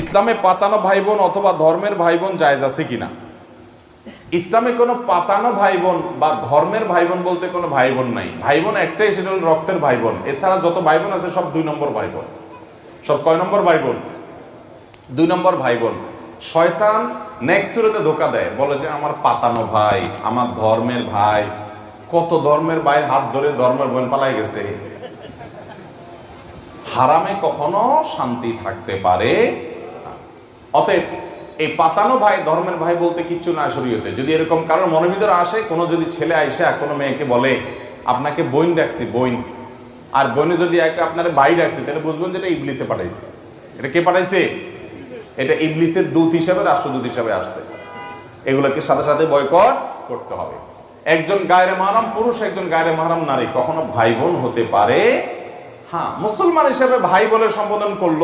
ইসলামে পাতানো ভাই বোন অথবা ধর্মের ভাই বোন জায়েজ আছে কিনা? ইসলামে কোনো পাতানো ভাই বোন বা ধর্মের ভাই বোন বলতে কোনো ভাই বোন নাই। ভাই বোন একটাই, সেটা হলো রক্তের ভাই বোন এছাড়া যত ভাই বোন আছে, সব দুই নম্বর ভাই বোন সব কয় নম্বর ভাই বোন দুই নম্বর ভাই বোন শয়তান নেক্সট সুরতে ধোকা দেয়। বলে যে, আমার পাতানো ভাই, আমার ধর্মের ভাই, কত ধর্মের ভাই হাত ধরে ধর্মের বোন পালাই গেছে। হারামে কখনো শান্তি থাকতে পারে। অতএব এই পাতানো ভাই, ধর্মের ভাই বলতে কিচ্ছু না শরীয়তে। যদি এরকম কারোর মনের ভিতরে আসে, কোনো যদি ছেলে আইসা কোনো মেয়েকে বলে, আপনাকে বইন ডাকছি বইন আর বইনে যদি একে আপনার ভাই ডাকছি, তাহলে বুঝবেন যে এটা ইবলিসে পাঠাইছে। এটা কে পাঠাইছে? এটা ইবলিসের দূত হিসাবে, রাষ্ট্রদূত হিসাবে আসছে। এগুলোকে সাথে সাথে বয়কট করতে হবে। একজন গায়রে মাহারাম পুরুষ, একজন গায়রে মাহারাম নারী, কখনো ভাই বোন হতে পারে। হ্যাঁ মুসলমান হিসেবে ভাই বলে সম্বোধন করল